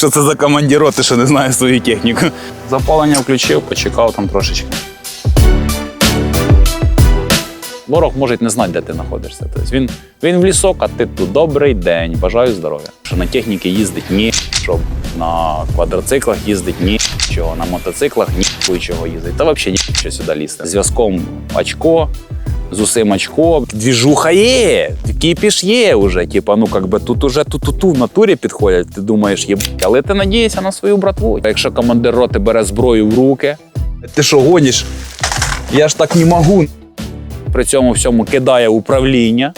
Що це за командир роти, що не знає свою техніку? Запалення включив, почекав там трошечки. Ворог може не знати, де ти знаходишся. Тобто він, він в лісок, а ти тут добрий день, бажаю здоров'я. Що на техніці їздить ні, щоб на квадроциклах їздить ні, чого, на мотоциклах ні чого їздить. Та взагалі ні, що сюди лізти. Зв'язком очко, з усім очко. Двіжуха є, кіпіш є вже. Типа, ну как би тут уже ту-ту-ту в натурі підходять. Ти думаєш, є, але ти надієшся на свою братву. Якщо командир роти бере зброю в руки, ти що гониш? Я ж так не можу. При цьому всьому кидає управління,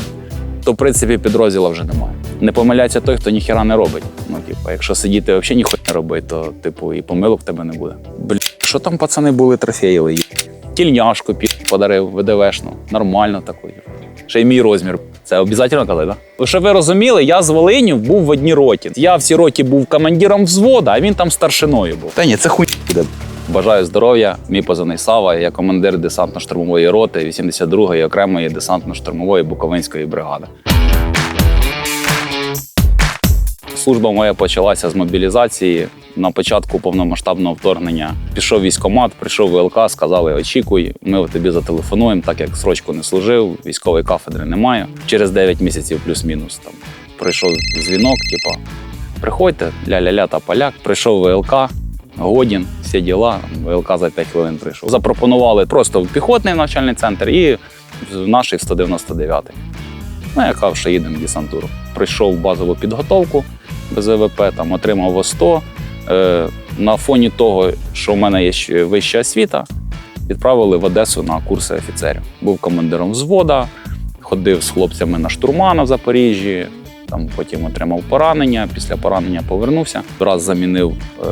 то в принципі підрозділу вже немає. Не помиляється той, хто ніхіра не робить. Ну, типу, якщо сидіти взагалі ніхуя не робить, то типу і помилок в тебе не буде. Блін, що там пацани були трофеїли? Тільняшку подарив ВДВшну. Нормально таку. Ще й мій розмір. Це обов'язково так? Да? Щоб ви розуміли, я з Волинів був в одній роті. Я в цій роті був командиром взвода, а він там старшиною був. Та ні, це хуй. Бажаю здоров'я. Мій позивний Сава. Я командир десантно-штурмової роти 82-ї окремої десантно-штурмової Буковинської бригади. Служба моя почалася з мобілізації. На початку повномасштабного вторгнення пішов військкомат, прийшов ВЛК, сказали: очікуй, ми тобі зателефонуємо, так як срочку не служив, військової кафедри немає. Через 9 місяців плюс-мінус там прийшов дзвінок, типа приходьте, ля-ля-ля та поляк. Прийшов ВЛК, Годін, всі діла. ВЛК за 5 хвилин прийшов. Запропонували просто в піхотний навчальний центр і в наш 199. Ну, я казав, що їдемо в десантуру. Прийшов в базову підготовку без ВВП, там отримав ВО-100. Е, на фоні того, що в мене є вища освіта, відправили в Одесу на курси офіцерів. Був командиром взвода, ходив з хлопцями на штурмана в Запоріжжі. Там потім отримав поранення. Після поранення повернувся. Раз замінив е,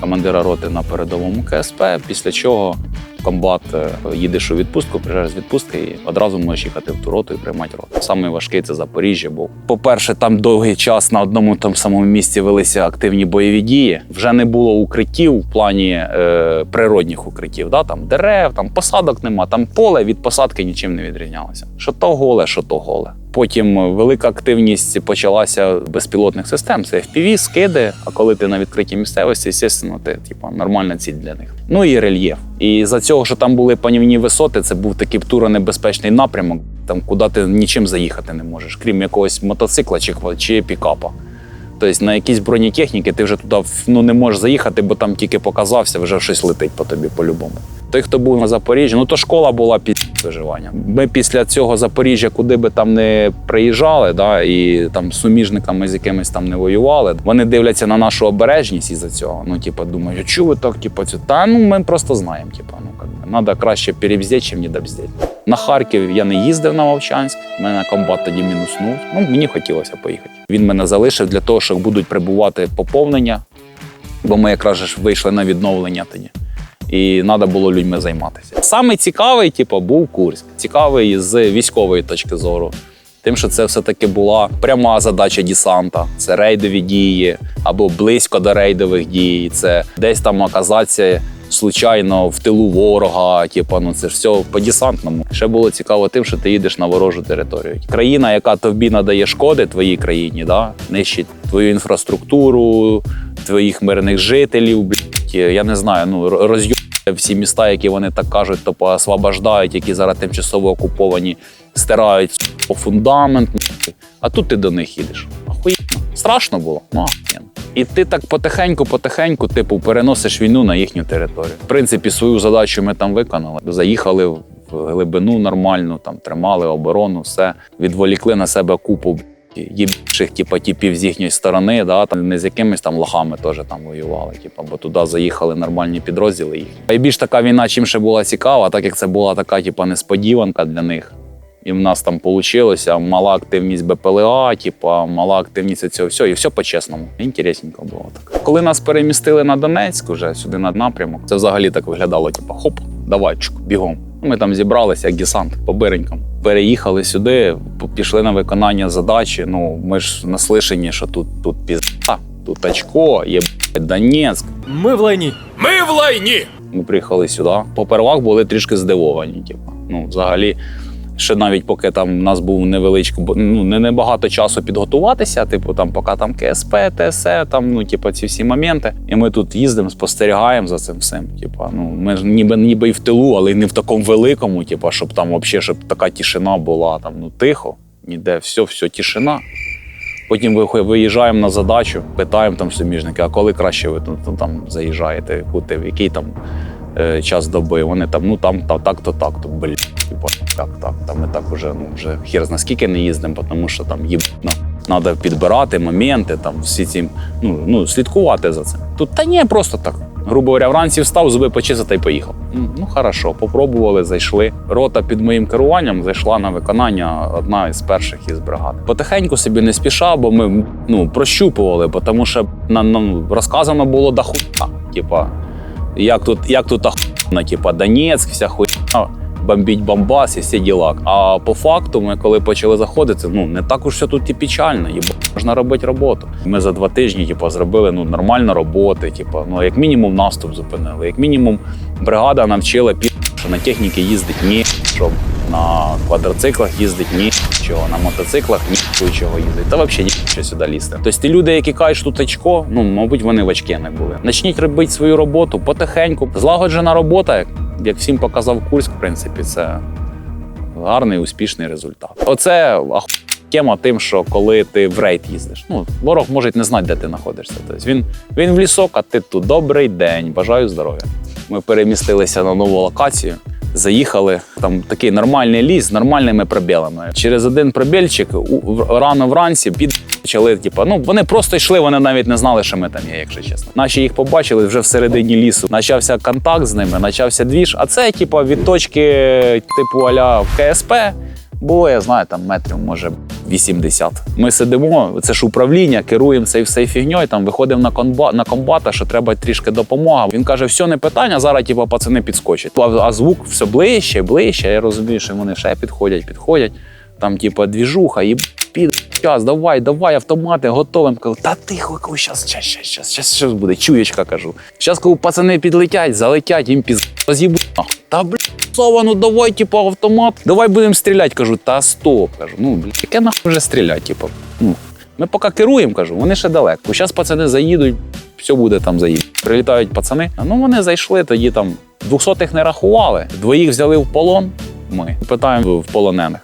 командира роти на передовому КСП. Після чого комбат е, їдеш у відпустку, приїжджаєш з відпустки і одразу можеш їхати в ту роту і приймати роту. Саме важкий це Запоріжжя був. По-перше, там довгий час на одному тому самому місці велися активні бойові дії. Вже не було укриттів в плані е, природних укриттів. Да? Там дерев, там посадок нема, там поле від посадки нічим не відрізнялося. Що то голе, що то голе. Потім велика активність почалася безпілотних систем. Це FPV, скиди. А коли ти на відкритій місцевості, звісно, ти типу, нормальна ціль для них. Ну і рельєф. І за цього, що там були панівні висоти, це був такий туронебезпечний напрямок, там куди ти нічим заїхати не можеш, крім якогось мотоцикла чи, чи пікапа. Тобто на якісь бронетехніки ти вже туди ну, не можеш заїхати, бо там тільки показався, вже щось летить по тобі по-любому. Той, хто був на Запоріжжі, ну то школа була під виживання. Ми після цього Запоріжжя, куди би там не приїжджали, да, і там суміжниками з якимись там не воювали, вони дивляться на нашу обережність із-за цього. Ну, типу, думають, а ви так, типу, це? Та ну ми просто знаємо. Типу, ну, как би, надо краще перебздеть, чим недобздеть. На Харків я не їздив на Вовчанськ, мене комбат тоді мінуснув. Ну, мені хотілося поїхати. Він мене залишив для того, щоб будуть прибувати поповнення, бо ми якраз ж вийшли на відновлення тоді. І треба було людьми займатися. Саме цікавий, типу, був Курськ. Цікавий з військової точки зору. Тим, що це все-таки була пряма задача десанта. Це рейдові дії або близько до рейдових дій. Це десь там оказатися случайно в тилу ворога. Типу, ну це ж все по десантному. Ще було цікаво тим, що ти їдеш на ворожу територію. Країна, яка тобі надає шкоди твоїй країні, да? нищить твою інфраструктуру, твоїх мирних жителів. Я не знаю, ну роз'ю всі міста, які вони так кажуть, то поосвобождають, які зараз тимчасово окуповані, стирають по фундамент. А тут ти до них їдеш. Охуєнно. Страшно було? Ну. І ти так потихеньку, потихеньку, типу, переносиш війну на їхню територію. В принципі, свою задачу ми там виконали. Заїхали в глибину нормальну, там тримали оборону, все відволікли на себе купу їбших, типу, типів з їхньої сторони, да, там не з якимись там лохами теж там воювали. Типу, бо туди заїхали нормальні підрозділи їхні. І більш така війна, чим ще була цікава, так як це була така, типу, несподіванка для них. І в нас там вийшло мала активність БПЛА, типу, мала активність цього всього, і все по-чесному. Інтересненько було так. Коли нас перемістили на Донецьк, уже сюди на напрямок, це взагалі так виглядало: типу, хоп, давай, чук, бігом. Ну, Ми там зібралися як десант по биренькам. Переїхали сюди, пішли на виконання задачі. Ну, ми ж наслишені, що тут, тут пізда, тут очко, є Донецьк. Ми в лайні. Ми в лайні! Ми приїхали сюди. Попервах були трішки здивовані. Типу. Ну, взагалі, Ще навіть поки там у нас був невеличко, ну не небагато часу підготуватися, типу там, поки там КСП, ТСЕ, там ну, типу, ці всі моменти. І ми тут їздимо, спостерігаємо за цим всім. Типу, ну ми ж ніби ніби і в тилу, але не в такому великому, типу, щоб там взагалі щоб така тишина була, там ну тихо, ніде, все, все, тишина. Потім ви- виїжджаємо на задачу, питаємо там суміжники, а коли краще ви тут там заїжджаєте, куди, який там е, час доби. Вони там, ну там та, так-то, так-то, блін, типа, так, так. Там ми так уже, ну вже хір зна скільки не їздимо, тому що там їбно. Треба підбирати моменти, там всі ці, ну, ну, слідкувати за цим. Тут та ні, просто так. Грубо говоря, вранці встав, зуби почистив та й поїхав. Ну хорошо, попробували, зайшли. Рота під моїм керуванням зайшла на виконання одна із перших із бригад. Потихеньку собі не спішав, бо ми ну, прощупували, тому що нам, нам розказано було до хуя. Типа, як тут, як тут ахуєнно, типа Донецьк, вся хуйня, бомбіть Бомбас і всі діла. А по факту, ми коли почали заходити, ну не так уж все тут і печально, їбо можна робити роботу. Ми за два тижні, типу, зробили ну нормально роботи. Типа, ну як мінімум наступ зупинили, як мінімум бригада навчила пі, що на техніки їздить ні, що на квадроциклах їздить ні, чого, на мотоциклах ні чого їздить. Та взагалі ні що сюди лізти. Тобто ті люди, які кажуть, що тут очко, ну мабуть, вони в очки не були. Начніть робити свою роботу потихеньку. Злагоджена робота, як, всім показав Курськ, в принципі, це гарний успішний результат. Оце тема тим, що коли ти в рейд їздиш. Ну, ворог може не знати, де ти знаходишся. Тобто він, він в лісок, а ти тут. Добрий день, бажаю здоров'я. Ми перемістилися на нову локацію. Заїхали там такий нормальний ліс з нормальними пробілами. Через один пробільчик рано вранці під почали, типу, ну вони просто йшли, вони навіть не знали, що ми там є, якщо чесно. Наші їх побачили вже всередині лісу. Почався контакт з ними, почався двіж. А це, типу, від точки, типу аля КСП. Було, я знаю, там метрів, може, 80. Ми сидимо, це ж управління, керуємо і все фігньою, там виходимо на, комбат, на комбата, що треба трішки допомога. Він каже, все не питання, зараз типу, пацани підскочать. А, а звук все ближче, ближче. Я розумію, що вони ще підходять, підходять. Там, типу, двіжуха, і під час, давай, давай, автомати готовим. Кажу, та тихо, кажу, щас, щас, щас, щас, щас, щас буде, чуєчка, кажу. Щас, коли пацани підлетять, залетять, їм піз нахуй. Та блін, Сова, ну давай, типу, автомат, давай будемо стріляти. Кажу, та стоп. Кажу, ну блін, яке нахуй вже стріляти? Типу, ну, ми поки керуємо, кажу, вони ще далеко. Зараз пацани заїдуть, все буде там заїдуть. Прилітають пацани. Ну вони зайшли, тоді там 200-х не рахували. Двоїх взяли в полон. Ми питаємо в полонених.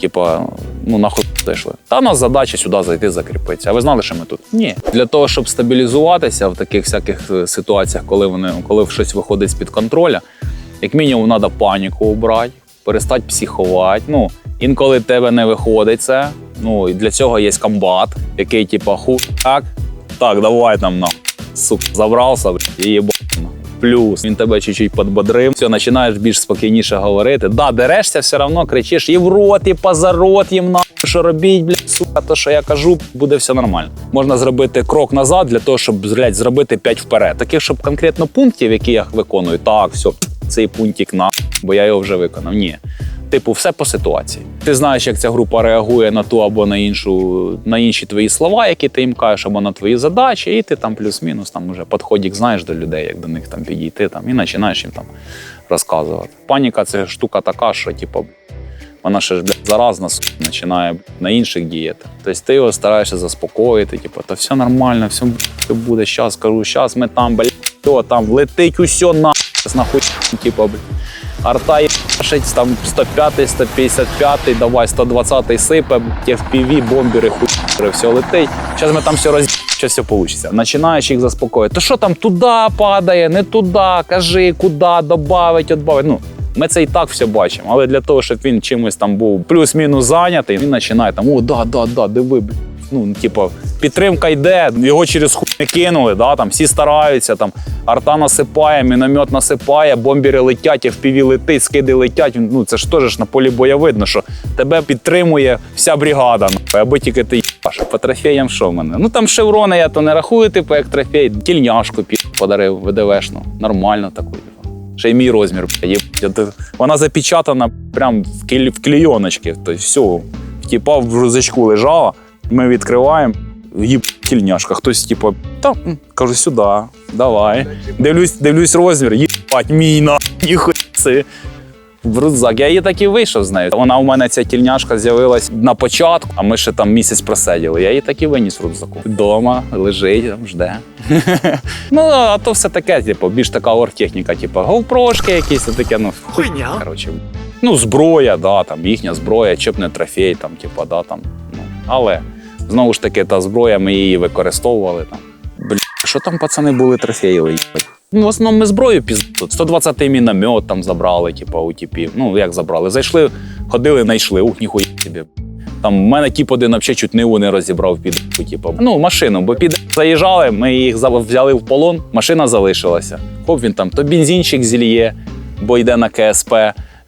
Типа, ну нахуй зайшли. Та у нас задача сюди зайти, закріпитися. А ви знали, що ми тут? Ні. Для того, щоб стабілізуватися в таких всяких е, ситуаціях, коли вони коли щось виходить з-під контроля, як мінімум, треба паніку убрати, перестати психувати. Ну, інколи тебе не виходить це. Ну, і для цього є комбат, який, типа, ху так, так, давай там на сука, забрався, і їбать. Плюс він тебе чуть-чуть підбодрив, все, починаєш більш спокійніше говорити. Да, дерешся, все одно кричиш і в рот, і поза рот їм на що робіть, блядь, сука, то що я кажу, буде все нормально. Можна зробити крок назад для того, щоб блядь, зробити п'ять вперед. Таких, щоб конкретно пунктів, які я виконую, так, все, цей пунктик на, бо я його вже виконав. Ні. Типу, все по ситуації. Ти знаєш, як ця група реагує на ту або на іншу, на інші твої слова, які ти їм кажеш, або на твої задачі, і ти там плюс-мінус там уже підходік знаєш до людей, як до них там підійти там, і починаєш їм там розказувати. Паніка це штука така, що типу, вона ще ж заразна починає на інших діяти. Тобто ти його стараєшся заспокоїти, типу, та все нормально, все буде, щас скажу, щас ми там, блядь, то там летить усе на нахуй, типу, блядь. Арта їбашить, там 105, 155, давай 120 сипе, FPV, бомбери, хуйри, все летить. Зараз ми там все роз... що все вийде. Починаєш їх заспокоїти. То що там туди падає, не туди, кажи, куди, добавить, відбавить. Ну, ми це і так все бачимо. Але для того, щоб він чимось там був плюс-мінус зайнятий, він починає там: о, да, да, да, диви. Ну, типу, підтримка йде, його через хуй не кинули, да, там всі стараються, там арта насипає, міномет насипає, бомбери летять, FPV летить, скиди летять. Ну це ж теж на полі боя видно, що тебе підтримує вся бригада, аби тільки ти їбаш. По трофеям що в мене? Ну там шеврони я то не рахую, типу, як трофей, тільняшку подарив ВДВшну. Нормально таку. Ще й мій розмір. Вона запечатана прям в, клейоночки. Тобто все, типа в рюкзачку лежала. Ми відкриваємо. Їб тільняшка. Хтось, типу, та кажу, сюди, давай. Дивлюсь, дивлюсь розмір, їбать, мій на ніхуя. в рюкзак. Я її так і вийшов з нею. Вона у мене ця тільняшка з'явилась на початку, а ми ще там місяць просиділи. Я її так і виніс в рюкзаку. Дома лежить, там жде. ну, а то все таке, типу, більш така оргтехніка, типу, говпрошки якісь таке, ну. Хуйня. Коротше, ну, зброя, да, там, їхня зброя, чи б не трофей, там, типу, да, там. Ну, але знову ж таки, та зброя, ми її використовували там. Бля, що там пацани були трофеїли? Ну, в основному ми зброю пізду. 120-й міномет там забрали, типу, у типів. Ну, як забрали? Зайшли, ходили, знайшли, ух, ніхуя собі. Там в мене тіп один взагалі чуть ниву не розібрав під типу. Ну, машину, бо під заїжджали, ми їх взяли в полон, машина залишилася. Хоп, він там то бензинчик зільє, бо йде на КСП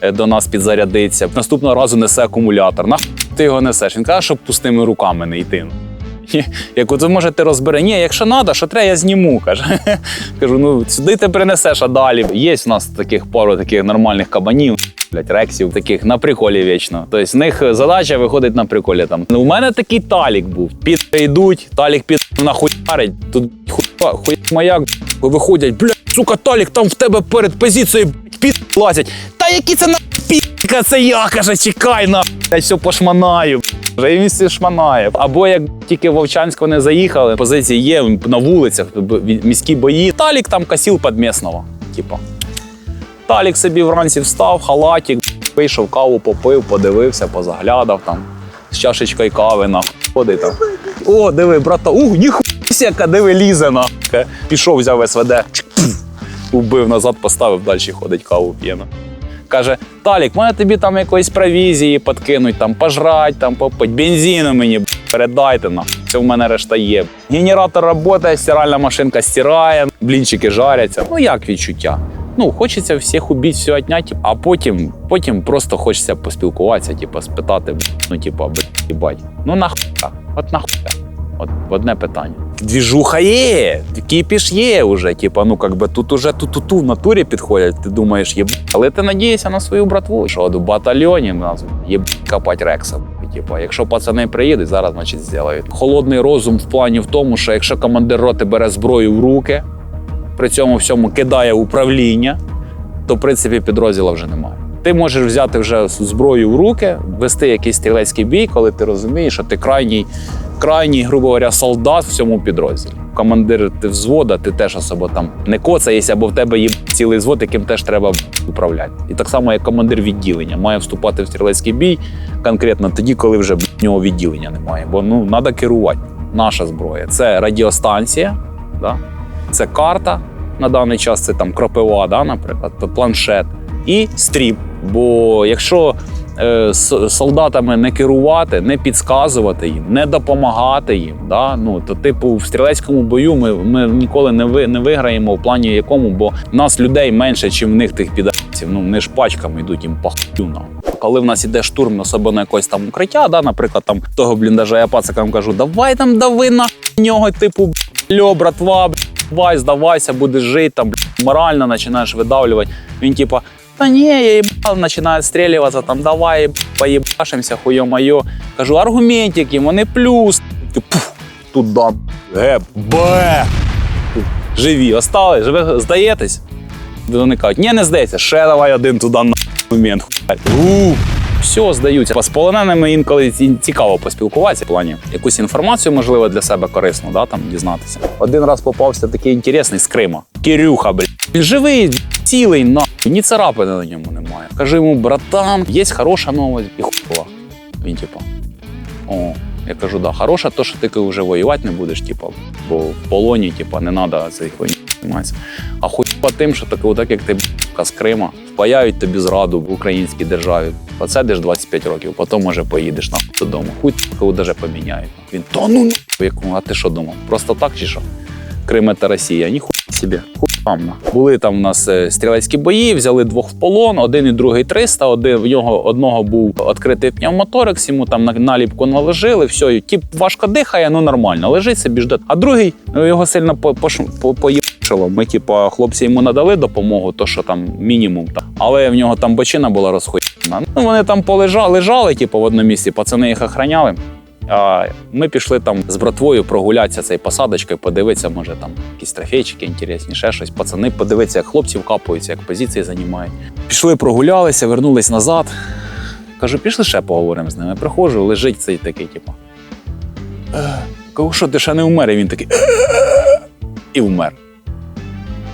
е, до нас підзарядиться. Наступного разу несе акумулятор. Нахуй ти його несеш? Він каже, щоб пустими руками не йти. Як от може ти розбери, ні, якщо треба, що треба, я зніму. каже. Кажу, ну сюди ти принесеш, а далі. Є в нас таких пару таких нормальних кабанів, блядь, рексів, таких на приколі вічно. Тобто з них задача виходить на приколі. Там. Ну, у мене такий талік був. Під йдуть, талік під нахуярить. Тут хуя, хуя маяк виходять, блядь, сука, талік, там в тебе перед позицією під лазять. Та які це на піка, це я, каже, чекай на я все пошманаю. І він всі шманає. Або як тільки в вони заїхали, позиції є на вулицях, міські бої. Талік там косів під місного. Типу. Талік собі вранці встав, халатик, вийшов, каву попив, подивився, позаглядав там з чашечкою кави на ходить там. О, диви, брата, ух, ніхуя, диви, лізе на. Пішов, взяв СВД, убив назад, поставив, далі ходить каву п'єно. Каже: Талік, мене тобі там якоїсь провізії подкинуть, там пожрать, там попить, бензину мені передайте на. Це в мене решта є. Генератор працює, стиральна машинка стирає, блінчики жаряться. Ну як відчуття? Ну, хочеться всіх убити, все отняти, а потім, потім просто хочеться поспілкуватися, типу, спитати, ну, типу, їбать. Ну нахуя? От нахуя? От одне питання. Двіжуха є, кіпіш є вже. Типа, ну как би тут уже тут ту в натурі підходять. Ти думаєш, єб. Але ти надієшся на свою братву. Що от в батальйоні нас є копать рекса. Типа, якщо пацани приїдуть, зараз значить зроблять. Холодний розум в плані в тому, що якщо командир роти бере зброю в руки, при цьому всьому кидає управління, то в принципі підрозділу вже немає. Ти можеш взяти вже зброю в руки, вести якийсь стрілецький бій, коли ти розумієш, що ти крайній, крайній, грубо говоря, солдат в цьому підрозділі. Командир ти взвода, ти теж особо там не коцаєшся, бо в тебе є цілий взвод, яким теж треба управляти. І так само, як командир відділення має вступати в стрілецький бій конкретно тоді, коли вже в нього відділення немає. Бо ну треба керувати. Наша зброя це радіостанція, да? це карта. На даний час це там кропива, да, наприклад, планшет і стрім. Бо якщо е, солдатами не керувати, не підказувати їм, не допомагати їм, да, ну то типу в стрілецькому бою ми, ми ніколи не ви не виграємо в плані якому, бо в нас людей менше, ніж в них тих підарців. Ну вони ж пачками йдуть їм пахую нам. Коли в нас іде штурм, особливо якось там укриття, да, наприклад, там того бліндажа я пацикам кажу, давай там дави на нього, типу, льо, братва, давай, здавайся, будеш жити, там, морально починаєш видавлювати. Він типа, та ні, я їбал, починає стрілюватися, там, давай, б**, поїбашимося, хуйо-майо. Кажу, аргументики, вони плюс. Ти, пуф, туди, ге, бе. Живі, остали, живе, здаєтесь? Вони кажуть, ні, не здається, ще давай один туди на момент. Все, здаються. З полоненими інколи цікаво поспілкуватися в плані якусь інформацію, можливо, для себе корисну, да, там дізнатися. Один раз попався такий інтересний з Крима. Кирюха, блядь. Живий, цілий, ні царапини на ньому немає. Кажу йому, братан, є хороша новость, і хуйова. Він типу, о, я кажу, да, хороша, то, що ти вже воювати не будеш, типу, бо в полоні, типу, не треба цієї хуйні займатися. А хуйова тим, що таке, отак, як ти б***ка з Крима, впаяють тобі зраду в українській державі. Посидиш 25 років, потім може поїдеш нахуй додому. Хуй даже поміняють. Він то ну яку, а ти що думав? Просто так чи що? Крим це Росія, ніхуя собі. Хуй Були там у нас е, стрілецькі бої, взяли двох в полон, один і другий 300, один, в нього одного був відкритий пневмоторикс, йому там на- наліпку наложили, все, і тип важко дихає, ну нормально, лежить собі жде. А другий ну, його сильно по, пош- по, поїбшило. Ми, типу, хлопці йому надали допомогу, то що там мінімум. Там. Але в нього там бочина була розхуєна. Ну, вони там полежали, лежали, типу, в одному місці, пацани їх охраняли. Ми пішли там з братвою прогулятися цією посадочкою, подивитися, може там якісь трофейчики інтересні, ще щось. Пацани, подивитися, як хлопці вкапуються, як позиції займають. Пішли, прогулялися, вернулись назад. Кажу, пішли ще поговоримо з ними. Приходжу, лежить цей такий, типу. «Е». Кажу, що ти ще не вмер? І він такий. «Е». І вмер.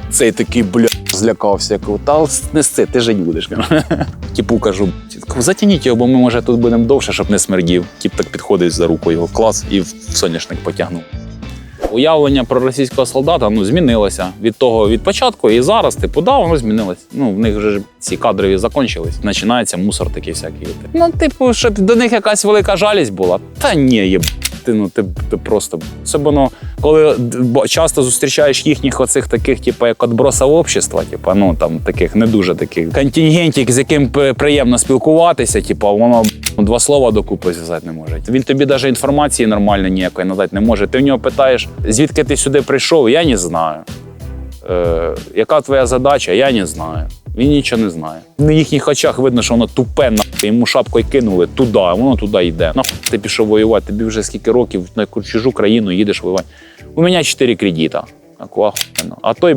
Цей такий, бля, злякався. Я кажу, та не сци, ти жить будеш. Типу кажу, «Кажу, затягніть його, бо ми може тут будемо довше, щоб не смердів. Тіп так підходить за руку його клас і в соняшник потягнув. Уявлення про російського солдата ну, змінилося від того від початку і зараз, типу, да, воно змінилось. Ну, в них вже ж ці кадрові закончились. Починається мусор такий всякий. Ну, типу, щоб до них якась велика жалість була. Та ні, є. Ти, ну, ти, ти просто. Особливо, коли бо часто зустрічаєш їхніх оцих таких, типу, як отброса общества, типу, ну там таких не дуже таких контингентів, з яким приємно спілкуватися, типу, воно ну, два слова докупи зв'язати не може. Він тобі навіть інформації нормально ніякої надати не може. Ти в нього питаєш, звідки ти сюди прийшов, я не знаю. Е, яка твоя задача, я не знаю. Він нічого не знає. На їхніх очах видно, що воно тупе, нахуй. йому шапкою кинули туди, воно туди йде. Нахуй ти пішов воювати, тобі вже скільки років на чужу країну їдеш воювати. У мене 4 кредита. А той,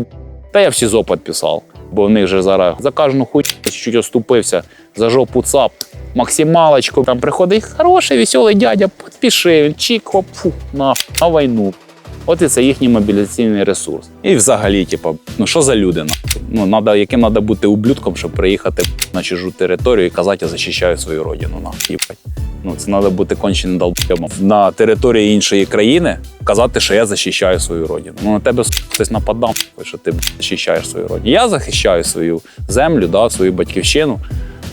та я в СІЗО підписав. Бо в них же зараз за кожну хуйню чуть оступився, за жопу цап, максималочку. Там приходить хороший, веселий дядя, підпиши, чик, хоп, фу, на, на війну. От і це їхній мобілізаційний ресурс. І взагалі, типу, ну що за люди? Ну, надо, яким треба бути ублюдком, щоб приїхати на чужу територію і казати, я захищаю свою родину. Нахуй, їбать. Ну, це треба бути конченим долбойом. На території іншої країни казати, що я захищаю свою родину. Ну на тебе хтось нападав, що ти захищаєш свою родину. Я захищаю свою землю, да, свою батьківщину.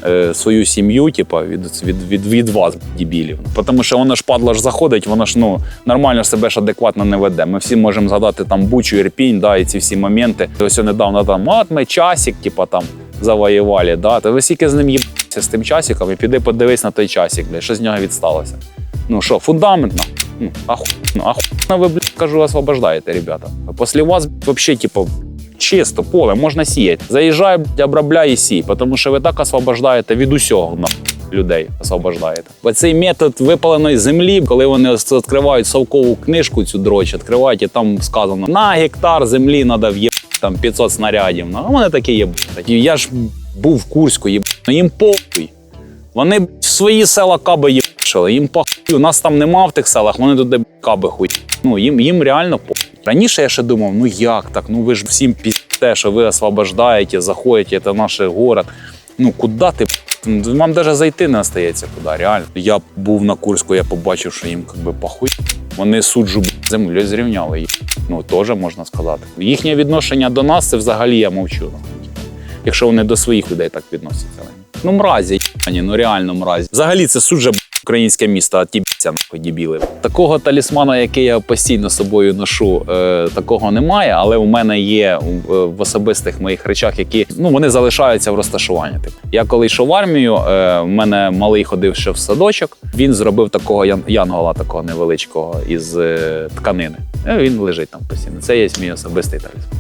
Е, Свою сім'ю, типа, від, від, від, від вас, дебілів. Тому що воно ж падла ж заходить, воно ж ну нормально себе ж адекватно не веде. Ми всі можемо згадати там Бучу, Ірпінь, да, і ці всі моменти. Ось недавно там, от ми часик, типа там завоювали. Да. То ви скільки з ним їбався з тим часиком і піди подивись на той часик, бля, що з нього відсталося. Ну що, фундамент, нахуй. Ну, аху, ну, ахуєнно ви, блядь, кажу, освобождаєте, ребята. Після вас, взагалі, типу, чисто, поле, можна сіяти. Заїжджай, обробляй і сій, тому що ви так освобождаєте від усього, нахуй. Людей освобождаєте. Бо цей метод випаленої землі, коли вони відкривають совкову книжку, цю дроч, відкривають, і там сказано, на гектар землі треба в'єб там 500 снарядів. Ну, вони такі є. Я ж був в Курську, є. Ну їм похуй. Вони б, свої села каби їбашили, їм похуй. Нас там нема в тих селах, вони туди каби хуй. Ну, їм, їм реально похуй. Раніше я ще думав, ну як так? Ну ви ж всім пізде, що ви освобождаєте, заходите, це наш город. Ну куди ти? Вам навіть зайти не остається куди, реально. Я був на Курську, я побачив, що їм якби похуй. Вони суджу землю зрівняли їх. Ну, теж можна сказати. Їхнє відношення до нас це взагалі я мовчу. Якщо вони до своїх людей так відносяться. Ну, мразі, єбані, ну реально мразі. Взагалі це суджа українське місто, а ті б'ються, нахуй дібіли. Такого талісмана, який я постійно собою ношу, е, такого немає, але у мене є в, в особистих моїх речах, які ну вони залишаються в розташуванні. Типу. Я коли йшов в армію, е, в мене малий ходив ще в садочок. Він зробив такого ян- янгола, такого невеличкого із е, тканини. Е, він лежить там постійно. Це є мій особистий талісман.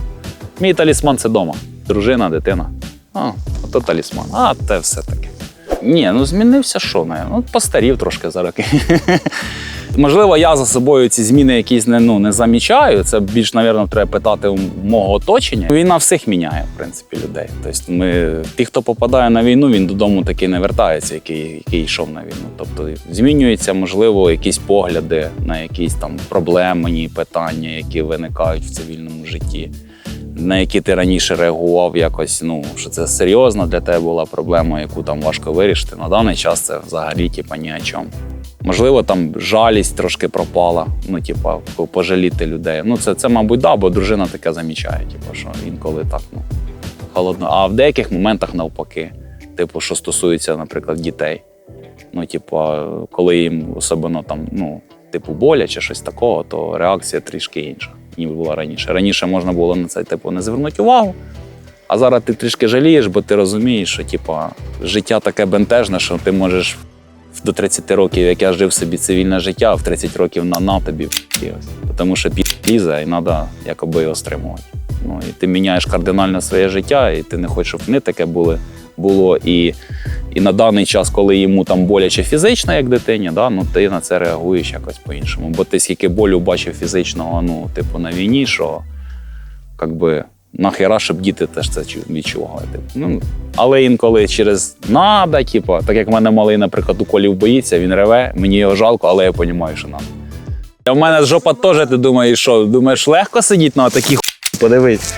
Мій талісман це дома. Дружина, дитина. А, ото талісман. А, те все таке. Ні, ну змінився що не? Ну, постарів трошки за роки. Можливо, я за собою ці зміни якісь не, ну, не замічаю. Це більш, мабуть, треба питати у мого оточення. Війна всіх міняє, в принципі, людей. Тобто, ми, ті, хто попадає на війну, він додому таки не вертається, який, який йшов на війну. Тобто змінюються, можливо, якісь погляди на якісь там проблемні питання, які виникають в цивільному житті на які ти раніше реагував якось, ну що це серйозно для тебе була проблема, яку там важко вирішити. На даний час це взагалі типа, ні о чому. Можливо, там жалість трошки пропала, ну, типа, пожаліти людей. Ну, це, це мабуть, да, бо дружина таке замічає, типу, що інколи так, ну, холодно. А в деяких моментах навпаки, типу, що стосується, наприклад, дітей. Ну, типу, коли їм особливо там, ну, типу, боляче, щось такого, то реакція трішки інша, ніж була раніше. Раніше можна було на це типу, не звернути увагу. А зараз ти трішки жалієш, бо ти розумієш, що типу, життя таке бентежне, що ти можеш до 30 років, як я жив собі цивільне життя, а в 30 років на, на тобі. Тому що пі лізе, і треба якоби його стримувати. Ну, і ти міняєш кардинально своє життя, і ти не хочеш, щоб вони таке були. Було. І, і на даний час, коли йому там боляче фізично, як дитині, да, ну ти на це реагуєш якось по-іншому. Бо ти скільки болю бачив фізичного, ну, типу, на війні, що якби нахера, щоб діти теж це чу- відчували. Типу. Ну, але інколи через надо, типу, так як в мене малий, наприклад, уколів боїться, він реве, мені його жалко, але я розумію, що надо. А в мене жопа теж, ти думаєш, що думаєш, легко сидіти на такій хуй? Подивись.